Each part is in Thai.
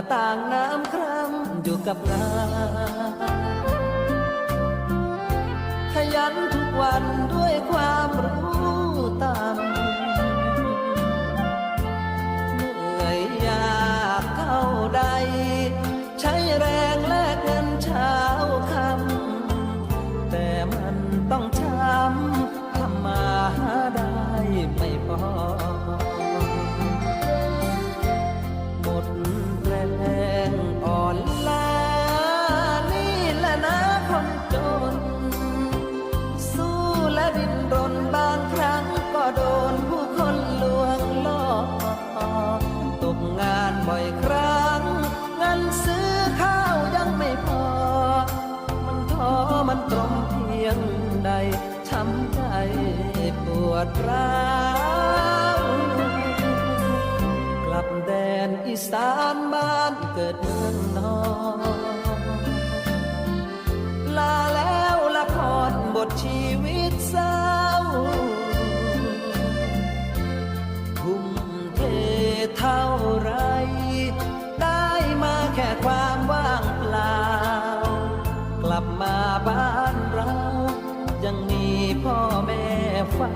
าต่างน้ำครำอยู่กับงานขยันทุกวันด้วยความรู้ วดร้าวกลับแดนอีสานบ้านเกิดเมืองนอนลาแล้วละครบทชีวิตเศร้าทุ่มเทเท่าไร ได้มาแค่ความว่างเปล่า กลับมาบ้านเรา ยังมีพ่อแม่เฝ้า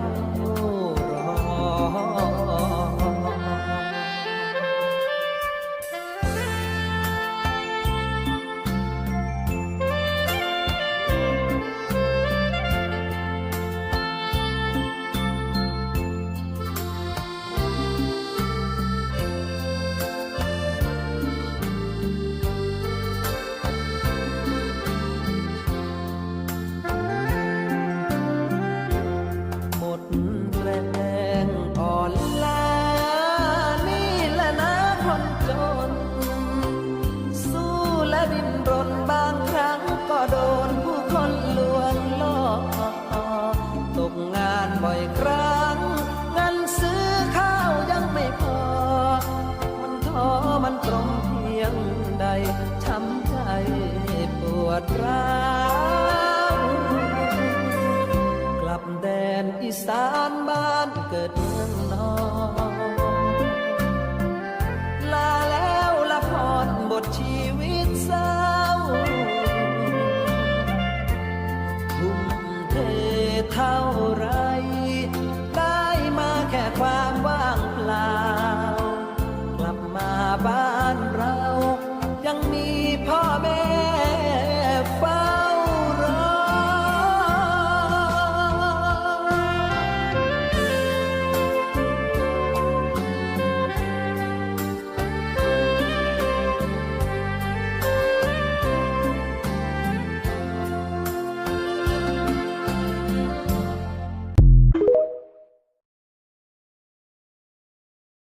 ดิ้นรนบางครั้งก็โดนผู้คนลวงล่อตกงานบ่อยครั้งเงินซื้อข้าวยังไม่พอ มันท้อมันตรมเพียงใดช้ำใจปวดร้าวกลับแดนอีสานบ้านเกิดเมืองนอนลาแล้วละครบทชีวิต มาบ้านเรา